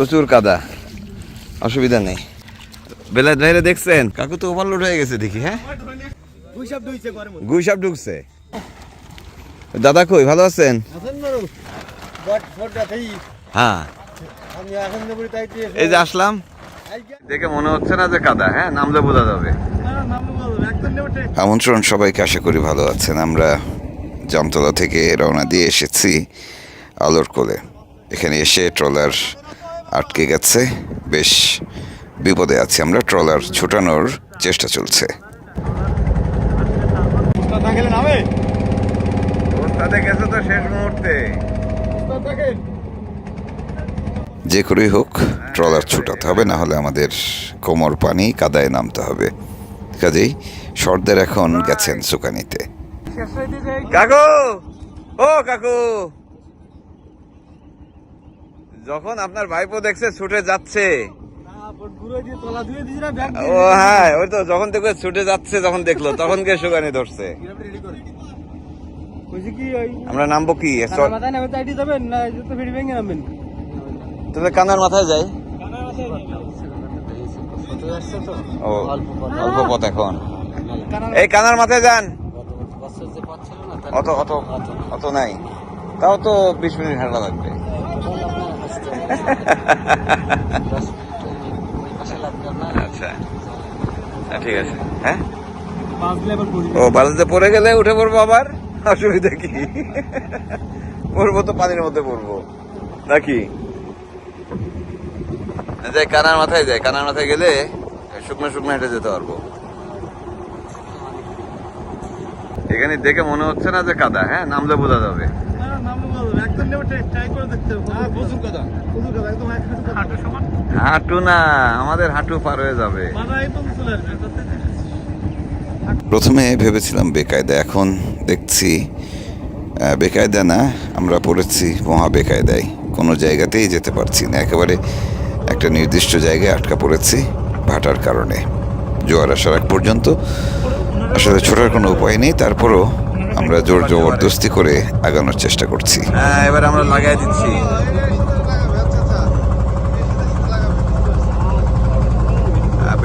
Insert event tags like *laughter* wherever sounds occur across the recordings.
প্রচুর কাদা। অসুবিধা নেই। বেলা ধরে দেখছেন? কাকু তো ওভারলোড হয়ে গেছে দেখি হ্যাঁ? গুইসাপ ঢুকছে। দাদা কই, ভালো আছেন? হ্যাঁ। এই যে আসলাম। দেখে মনে হচ্ছে না যে কাদা হ্যাঁ? নামলে বোঝা যাবে। আমন্ত্রণ সবাইকে, আশা করি ভালো আছেন। আমরা জামতলা থেকে রওনা দিয়ে এসেছি আলোর কোলে। এখানে এসে ট্রলার আটকে গেছে। বেশ বিপদে আছি আমরা। ট্রলার ছুটানোর চেষ্টা চলছে। যে করেই হোক ট্রলার ছুটাতে হবে না হলে আমাদের কোমর পানি কাদায় নামতে হবে। কাজেই সর্দার এখন গেছেন সুকানিতে। কাকু! ও কাকু! যখন আপনার ভাইপো দেখছে ছুটে যাচ্ছে। ও হ্যাঁ ওই তো যখন দেখবে ছুটে যাচ্ছে যখন দেখল তখন কে সুগানি ধরছে। আমরা নামবো কি? তাহলে কানার মাথায় যাই। ও অল্প পথ এখন। এই কানার মাথায় যান। অত অত অত নাই। তাও তো বিশ মিনিট হাঁটা লাগবে। আচ্ছা। ঠিক আছে। হ্যাঁ? পাঁচ লেভেল পড়ি। ও বালিতে পড়ে গেলে উঠে পড়ব আবার? অসুবিধা কি? পড়ব তো পানির মধ্যে পড়ব। নাকি? যাই কানার মাথায় যায় কানার মাথায় গেলে শুকনো শুকনো হেঁটে যেতে পারব। এখানে দেখে মনে হচ্ছে না যে কাদা। হ্যাঁ নামলে বোঝা যাবে। হাঁটু না আমাদের হাঁটু পার হয়ে যাবে। আসবে প্রথমে ভেবেছিলাম বেকায়দা এখন দেখছি বেকায়দা না আমরা পড়েছি মহা বেকায়দায়। কোনো জায়গাতেই যেতে পারছি না। একেবারে একটা নির্দিষ্ট জায়গায় আটকা পড়েছি ভাটার কারণে। জোয়ার আসার আগ পর্যন্ত। আসলে ছোটার কোনো উপায় নেই তারপরও আমরা জোর জবরদস্তি করে আগানোর চেষ্টা করছি। হ্যাঁ এবার আমরা লাগাই দিচ্ছি।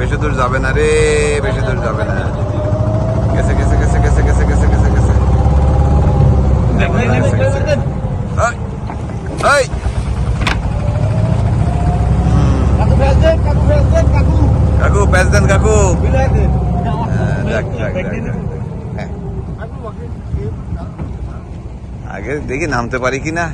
বেশি দূর যাবে না রে বেশি দূর যাবে না। গেছে গেছে গেছে গেছে গেছে গেছে গেছে গেছে। কাকু প্যাচ দেন কাকু যাক, যাক, যাক। হ্যাঁ, আগে দেখি নামতে পারি কি না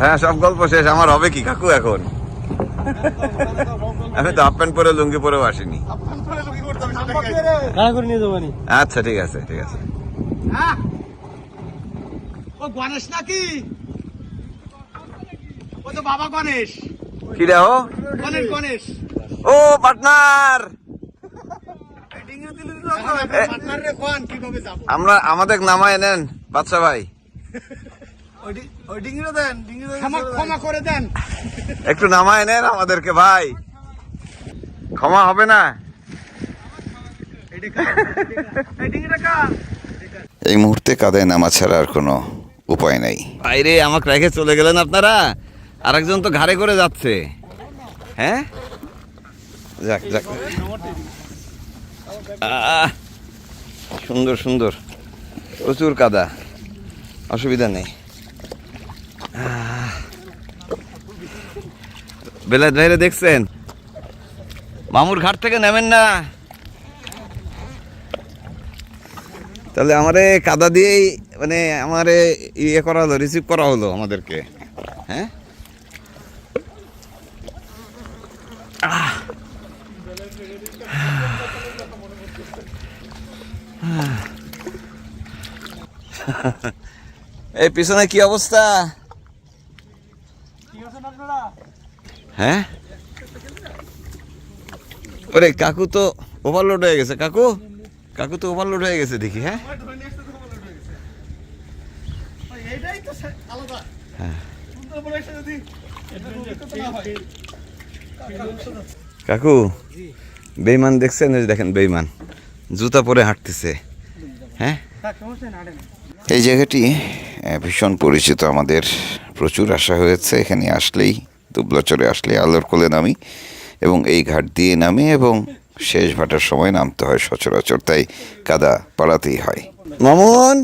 হ্যাঁ সব গল্প শেষ। আমার হবে কি কাকু এখন? আমি তো হাফ প্যান্ট পরে লুঙ্গি পরেও আসিনি। আচ্ছা ঠিক আছে ঠিক আছে। ও গণেশ নাকি? ও তো বাবা গণেশ। কি রে ও? পার্টনার। পার্টনার রে কোন কীভাবে যাব? আমরা আমাদের নামায় নেন বাচ্চা ভাই। দেন ডিঙ্গিরও ক্ষমা ক্ষমা করে দেন। একটু নামায় নেন আমাদেরকে ভাই। ক্ষমা হবে না? এই এই মুহূর্তে কাদায় নামা ছাড়া আর কোনো উপায় নাই। বাইরে আমাকে রেখে চলে গেলেন আপনারা? আরেকজন তো ঘাড়ে করে যাচ্ছে। হ্যাঁ? যাক যাক। সুন্দর সুন্দর। প্রচুর কাদা। অসুবিধা নেই। বেলা ধরে দেখছেন? মামুর ঘাট থেকে নেমেন না। তাহলে আমারে কাদা দিয়েই মানে আমারে ইয়ে করা হলো রিসিভ করা হলো আমাদেরকে। হ্যাঁ? *sighs* এই পিছনে কি অবস্থা? হ্যাঁ? ওরে কাকু তো ওভারলোড হয়ে গেছে। কাকু? কাকু তো ওভারলোড হয়ে গেছে দেখি হ্যাঁ? হ্যাঁ। কাকু বেইমান দেখছেন? দেখেন বেইমান জুতা পরে হাঁটতেছে। হ্যাঁ? এই জায়গাটি ভীষণ পরিচিত আমাদের। প্রচুর আশা হয়েছে এখানে আসলেই দুবলাচরে আসলে আলোর কোলে নামি এবং এই ঘাট দিয়ে নামি এবং শেষ ভাটার সময় নামতে হয় সচরাচর তাই কাদা পাড়াতেই হয়। মামুন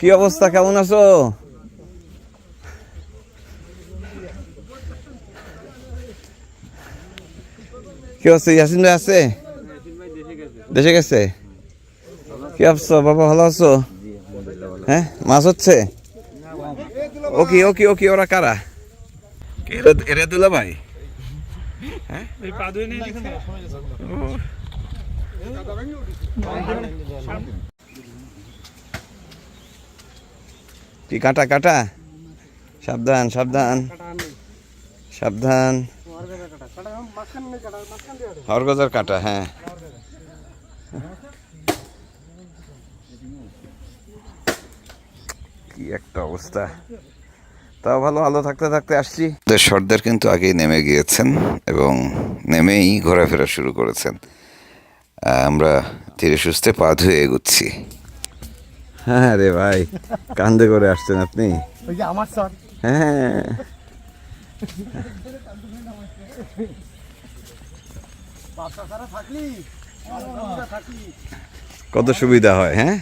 কি অবস্থা? কেমন আছো? কি অবস্থা? ইয়াসিন ভাই আছে? দেশে গেছে? কি অবস্থা? বাবা, ভালো আছো? হ্যাঁ মাছ হচ্ছে? ওকে ওকে ওকে, ওরা কারা? এরা ভাই? কি কাটা কাটা? সাবধান সাবধান। সাবধান। হরগজার কাটা হ্যাঁ। কি একটা অবস্থা। তাও ভালো আলো থাকতে থাকতে আসছি। সর্দার কিন্তু আগেই নেমে গিয়েছেন এবং নেমেই ঘোরাফেরা শুরু করেছেন। আমরা ধীরে সুস্থে পা ধুয়ে এগুচ্ছি। হ্যাঁ রে ভাই কান্দে করে আসছেন আপনি। ওই যে আমার স্যার। হ্যাঁ বাসা ছাড়া থাকলি বাসা থাকলি কত সুবিধা হয় হ্যাঁ?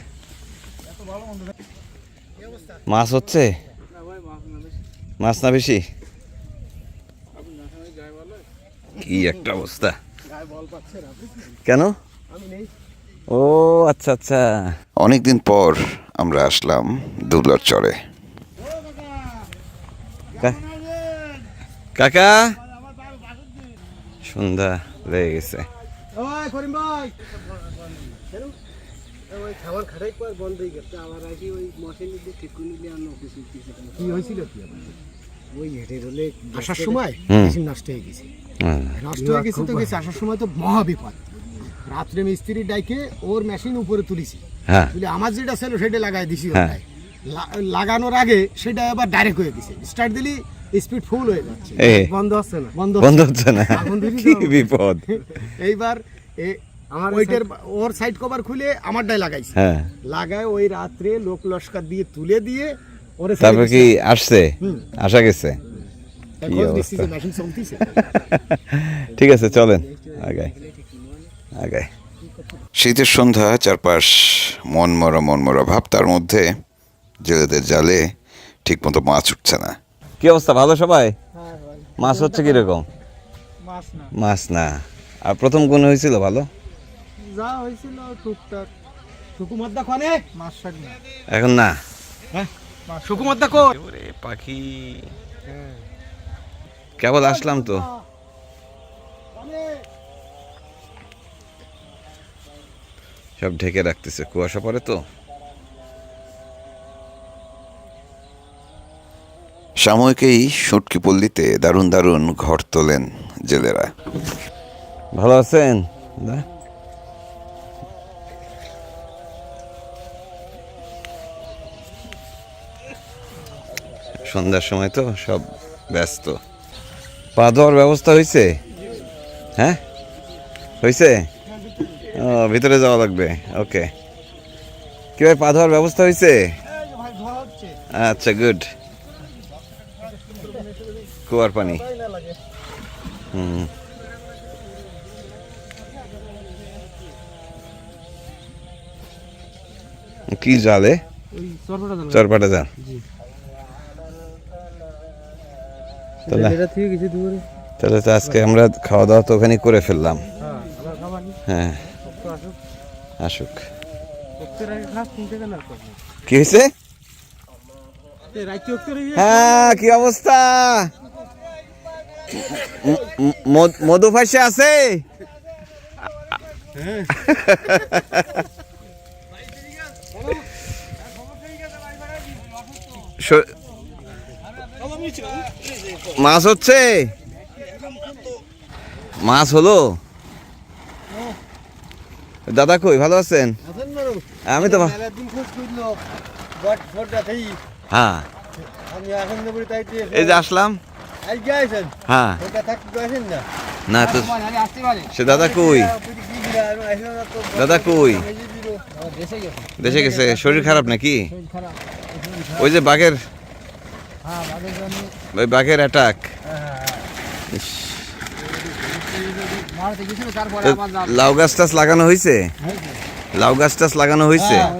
মাছ হচ্ছে? মাছ না বেশি? কি একটা অবস্থা। কেন? ও আচ্ছা আচ্ছা। অনেকদিন পর আমরা আসলাম দুবলার চরে। কাকা সন্ধ্যা লেগে গেছে ওই করিম ভাই ওই খাবার খাটাই পর বন্ধ হয়ে গেছে। আসার সময়? মেশিন নষ্ট হয়ে গেছে। নষ্ট হয়ে গেছে তো গেছে আসার সময় তো মহা বিপদ রাত্রে মিস্ত্রি ডাইকে ওর মেশিন উপরে তুলিছি। হ্যাঁ। তুলে আমার যেটা ছিল সেটা লাগাই দিছি লাগানোর আগে সেটা আবার ডাইরেক্ট হয়ে গেছে। স্টার্ট দিলি স্পিড ফুল হয়ে যাচ্ছে। বন্ধ হচ্ছে না। বন্ধ বন্ধ হচ্ছে না। কি বিপদ। এইবার এ- আমার ওইটার ওর সাইড কভার খুলে আমারটাই লাগাইছি। হ্যাঁ। লাগায় ওই রাত্রে লোক লস্কার দিয়ে তুলে দিয়ে ওরে তারপর কি আসছে। আসা গেছে? *laughs* ঠিক আছে চলেন। আগাই আগাই শীতের সন্ধ্যা চারপাশ মনমরা মনমরা ভাব। তার মধ্যে জেলেদের জালে ঠিকমতো মাছ উঠছে না। কি অবস্থা ভালো সবাই? মাছ হচ্ছে কীরকম? মাছ না। মাছ না। আর প্রথম কোন হয়েছিল ভালো? যা হয়েছিল টুকটাক। সুকুমাদ্দা খানে মাছ না। এখন না। হ্যাঁ পাখি। কেবল আসলাম তো। সব ঢেকে রাখতেছে। কুয়াশা পড়ে তো? সাময়িকেই সুটকি পল্লীতে দারুণ দারুণ ঘর তোলেন জেলেরা। ভালো আছেন? সন্ধ্যার সময় তো সব ব্যস্ত। পা ধোয়ার ব্যবস্থা হয়েছে হ্যাঁ? হয়েছে ও ভিতরে যাওয়া লাগবে। ওকে। কি ভাই পা ধোয়ার ব্যবস্থা হয়েছে ভাই ধোয়া হচ্ছে। আচ্ছা গুড। কুয়ার পানি। হুম। কি জালে চরপাটা জাল। তাহলে তো আজকে আমরা খাওয়া দাওয়া তো ওখানে করে ফেললাম। হ্যাঁ হ্যাঁ। আসুক। কি হয়েছে? হ্যাঁ কি অবস্থা? মধু- ফাইসে আছে? মাছ হচ্ছে? মাছ হলো? দাদা কই ভালো আছেন? আমি তো হ্যাঁ। এই যে আসলাম। হ্যাঁ। না? তো সে দাদা কই? দাদা কই? দেশে গেছে। শরীর খারাপ নাকি? ওই যে বাঘের হ্যাঁ ওই বাঘের অ্যাটাক মারতে গেছিল তারপরে আবার যা- লাউ গাছ টাছ লাগানো হয়েছে হয়েছে। লাউ গাছ টাছ লাগানো হয়েছে হ্যাঁ,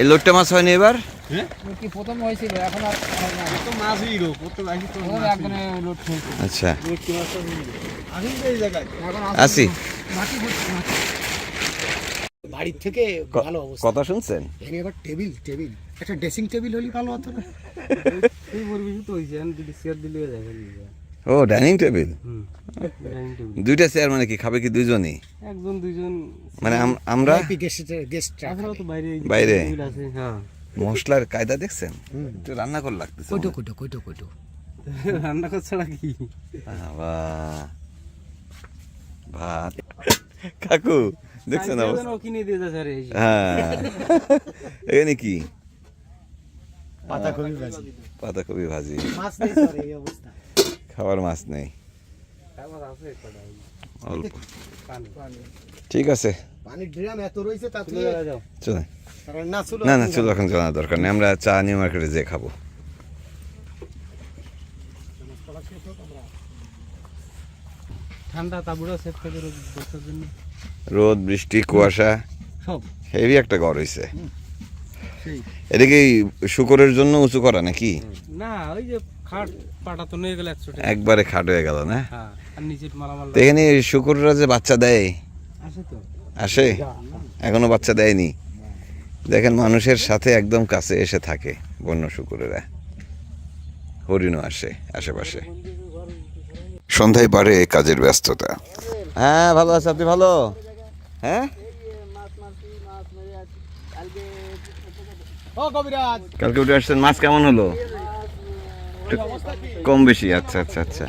হয়েছে। হ্যাঁ হয়ে। এই লোটটা মাছ হয়নি এবার? কি প্রথম হয়েছিল এখন আর তো মাছই। আচ্ছা। আসি তো এই জায়গায়। এখন আসি। মাটি ভর্তি, মাটি। বাড়ির থেকে ভালো অবস্থা। কথা শুনছেন? এখানে এবার টেবিল টেবিল। একটা ড্রেসিং টেবিল হলে ভালো হতো না। *laughs* তুই বলবি তো হইছে আমি যদি শেয়ার দিলে যাবে ও ডাইনিং টেবিল হুম। ডাইনিং টেবিল দুইটা চেয়ার মানে কি? খাবে কি দুইজনই? একজন দুইজন। মানে আমরা? গেস্ট গেস্ট তাছাড়াও তো বাইরে হ্যাঁ। মশলার কায়দা দেখছেন? একটু রান্না করে লাগতেছে কইটো কইটো কইটো কইটো। রান্না করা ছাড়া কি। ভাত। কাকু দেখছেন কিনে দিয়ে যাচ্ছে যে। হ্যাঁ। এখানে কি? পাতা কবি ভাজি। পাতাকপি ভাজি। মাছ নেই স্যার এই অবস্থা। খাবার মাছ নেই। অল্প। ঠিক আছে। না না না চলো এখন জানার দরকার নেই। আমরা চা নিউ মার্কেটে যেয়ে খাব। ঠান্ডা তাবুড়া সেট করে বসার জন্য। রোদ বৃষ্টি কুয়াশা। সব। হেভি একটা ঘর হয়েছে সেই। এটা কি শুকরের জন্য উঁচু করা নাকি? না ওই যে খাট পাটা তো নিয়ে গেলে একশো টাকা একবারে খাট হয়ে গেল না? হ্যাঁ এখানে শুকররা যে বাচ্চা দেয় আসে? এখনও বাচ্চা দেয়নি? দেখেন মানুষের সাথে একদম কাছে এসে থাকে বন্য শুকুরেরা। হরিণও আসে আশেপাশে। সন্ধ্যায় বাড়ে কাজের ব্যস্ততা। হ্যাঁ ভালো আছে। আপনি ভালো? হ্যাঁ? কালকে উঠে আসছেন মাছ কেমন হলো? একটু কম বেশি আচ্ছা আচ্ছা। আচ্ছা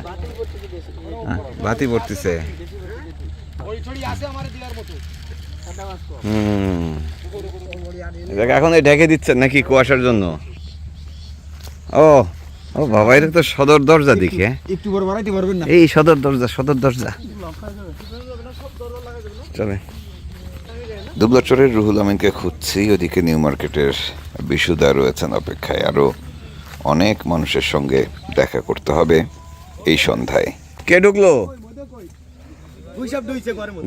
বাতি পড়তেছে। হুম। এখন এই ঢেকে দিচ্ছেন নাকি কুয়াশার জন্য? ও ও বাবা এটা তো সদর দরজা দেখি হ্যাঁ। একটু বড় বাড়াইতে পারবেন না? এই সদর দরজা সদর দরজা। চলে। দুবলাচরের রুহুল আমিনকে খুঁজছি ওদিকে নিউ মার্কেটের বিশুদা রয়েছেন অপেক্ষায়। আরও অনেক মানুষের সঙ্গে দেখা করতে হবে এই সন্ধ্যায়। কে ঢুকলো?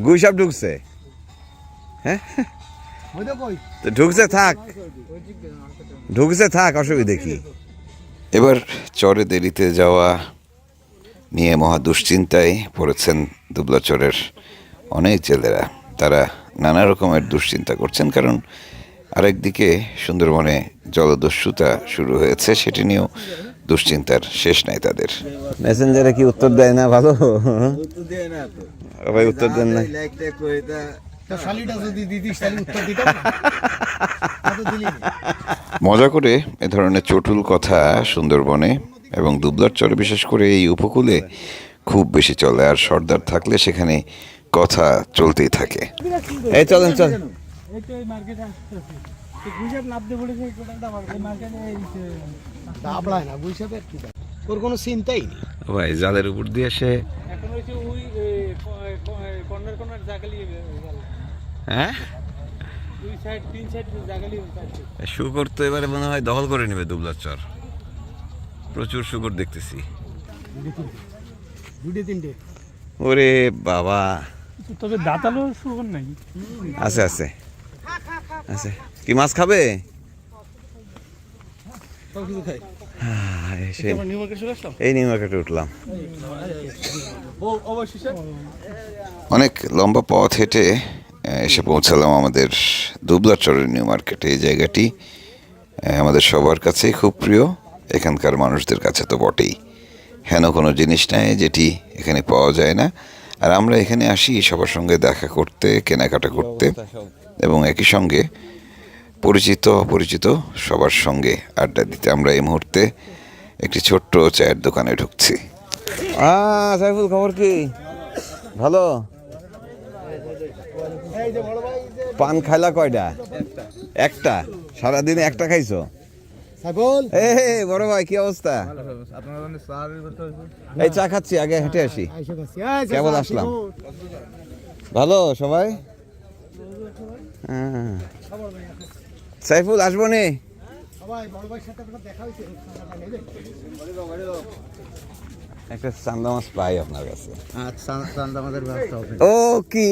গুইসাপ ঢুকছে। হ্যাঁ? তো ঢুকছে থাক। ঢুকছে থাক, অসুবিধে কি? এবার চরে দেরিতে যাওয়া নিয়ে মহা দুশ্চিন্তায় পড়েছেন দুবলাচরের অনেক ছেলেরা তারা নানা রকমের দুশ্চিন্তা করছেন, কারণ আরেকদিকে সুন্দরবনে জলদস্যুতা শুরু হয়েছে সেটি নিয়েও দুশ্চিন্তার শেষ নাই তাদের। মেসেঞ্জারে কি উত্তর দেয় না? ভালো? ভাই উত্তর দেন না। মজা করে এ ধরনের চটুল কথা সুন্দরবনে এবং দুবলার চরে বিশেষ করে এই উপকূলে খুব বেশি চলে। আর সর্দার থাকলে সেখানে কথা চলতেই থাকে। এই চলেন চল এই তো এই মার্কেটে আসতেছে তো কোটাটা এই মার্কেটে এই দাবড়ায় না কি ওর কোনো চিন্তাই নেই? ভাই জালের উপর দিয়ে সে এখন হচ্ছে ওই কর্নার কর্নার জাগালি হ্যাঁ? দুই সাইড তিন সাইড জাগালি শুকর তো এবারে মনে হয় দখল করে নেবে দুবলার চর। প্রচুর শুকর দেখতেছি। দুটো তিনটে। ওরে বাবা। তবে দাঁতালো শুকর নাই। আছে আছে। কি মাছ খাবে? নিউ মার্কেট উঠলাম। অনেক লম্বা পথ হেঁটে এসে পৌঁছালাম আমাদের দুবলাচরের নিউ মার্কেটে। এই জায়গাটি আমাদের সবার কাছেই খুব প্রিয়। এখানকার মানুষদের কাছে তো বটেই। হেন কোনো জিনিস নাই, যেটি এখানে পাওয়া যায় না। আর আমরা এখানে আসি সবার সঙ্গে দেখা করতে, কেনাকাটা করতে। এবং একই সঙ্গে পরিচিত অপরিচিত সবার সঙ্গে আড্ডা দিতে আমরা এই মুহূর্তে একটি ছোট্ট চায়ের দোকানে ঢুকছি। সাইফুল খবর কি? ভালো? পান খাইলা কয়টা? একটা। সারাদিনে একটা খাইছো? সাইফুল! এ বড় ভাই কি অবস্থা? এই চা খাচ্ছি আগে হেঁটে আসি। কেবল আসলাম। ভালো সবাই। সাইফুল আসব নি? একটা চান্দা মাছ পাই আপনার কাছে। আচ্ছা ও কি?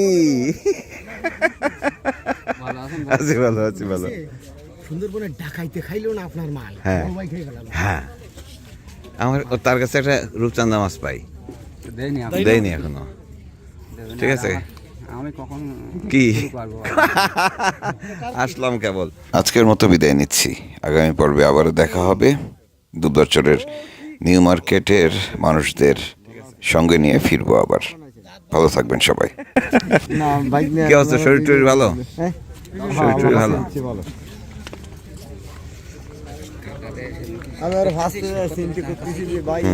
আছি ভালো আছি ভালো। সুন্দরবনে ডাকাইতে খাইলো না আপনার মাল। হ্যাঁ। হ্যাঁ। আমার ও তার কাছে একটা রূপচান্দা মাছ পাই। দেয়নি এখনও। ঠিক আছে? আমি কখন কি আসলাম কেবল আজকের মতো বিদায় নিচ্ছি আগামী পর্বে আবারও দেখা হবে দুবলাচরের নিউ মার্কেটের মানুষদের সঙ্গে নিয়ে ফিরবো আবার ভালো থাকবেন সবাই কি অবস্থা শরীর টরীর ভালো শরীর টরীর ভালো আমি আর চিন্তা করতেছি যে বাইক